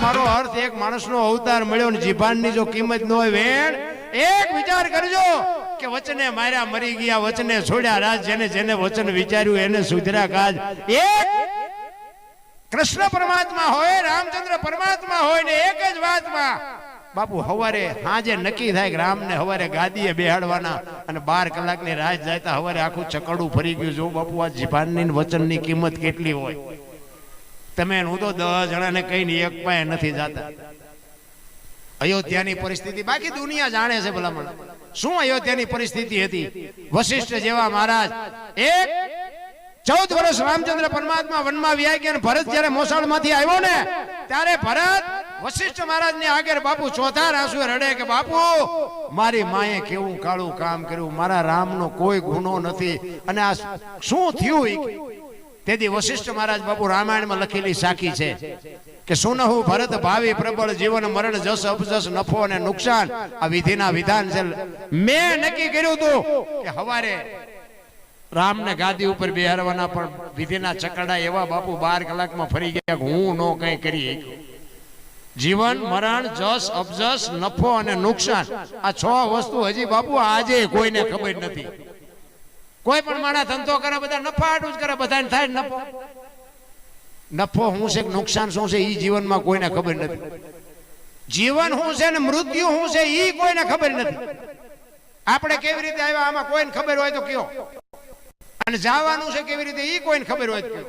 કહેવાનો અર્થ એક માણસનો અવતાર મળ્યો ને જીભાનની જો કિંમત ન હોય વેણ, એક વિચાર કરજો કે વચને માર્યા મરી ગયા, વચને છોડ્યા રાજ, જેને જેને વચન વિચાર્યું એને સુધર્યા કાજ. એક કૃષ્ણ પરમાત્મા હોય, રામચંદ્ર પરમાત્મા હોય ને એક જ વાતમાં બાપુ હવારે હાજે નક્કી થાય કે રામને હવારે ગાદીએ બેહાડવાના અને બાર કલાકની રાહ જાય હવારે આખું ચકડું ફરી ગયું. જો બાપુ આ જીભાનની વચનની કિંમત કેટલી હોય? તમે ને હું તો દસ જણાને કહીને એક પાય નથી જાતા. અયોધ્યાની પરિસ્થિતિ બાકી દુનિયા જાણે છે ભલામણ. શું અયોધ્યાની પરિસ્થિતિ હતી? વશિષ્ઠ જેવા મહારાજ, એક ચૌદ વર્ષ રામચંદ્ર પરમાત્મા વનમાં વ્યાય ગયા ભરત જયારે મોસાળમાંથી આવ્યો ને, ત્યારે ભરત વશિષ્ઠ મહારાજને આગળ બાપુ ચોથા રાસુ રડે કે, બાપુ, મારી માએ કેવું કાળું કામ કર્યું? મારા રામનો કોઈ ગુનો નથી. અને આ શું થયું? તેથી વશિષ્ઠ મહારાજ બાપુ રામાયણમાં લખેલી સાખી છે કે સુનહુ ભરત ભાવિ પ્રબળ જીવન મરણ જસ અપજસ નફો અને નુકસાન. આ વિધિના વિધાન છે. મેં નક્કી કર્યું હતું કે હવારે રામને ગાદી ઉપર બેહારવાના પણ વિધિના ચકડા એવા બાપુ બાર કલાકમાં ફરી ગયા હું નો કઈ કરી જીવન, મરણ, જસ, અપજસ, નફો અને નુકસાન. આ છ વસ્તુ હજી બાપુ આજે કોઈને ખબર નથી. કોઈ પણ માણસ ધંધો કરે બધા નફા આટું જ કરે, બધાને થાય નફો. નફો શું છે નુકસાન શું છે એ જીવનમાં કોઈને ખબર નથી. જીવન શું છે ને મૃત્યુ શું છે એ કોઈને ખબર નથી. આપણે કેવી રીતે આવ્યા આમાં કોઈને ખબર હોય તો કયો. અને જવાનું છે કેવી રીતે એ કોઈને ખબર હોય તો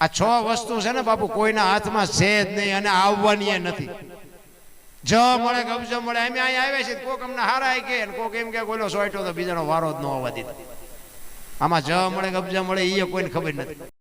આ છ વસ્તુ છે ને બાપુ, કોઈના હાથમાં છે જ નહીં અને આવવાની નથી. જ મળે કબજો મળે. અમે અહીંયા આવ્યા છે કોક અમને હારા કે કોક એમ કે કોઈનો સોયટો તો બીજાનો વારો જ ન હોવા દીધો. આમાં જ મળે કબજા મળે એ કોઈને ખબર નથી.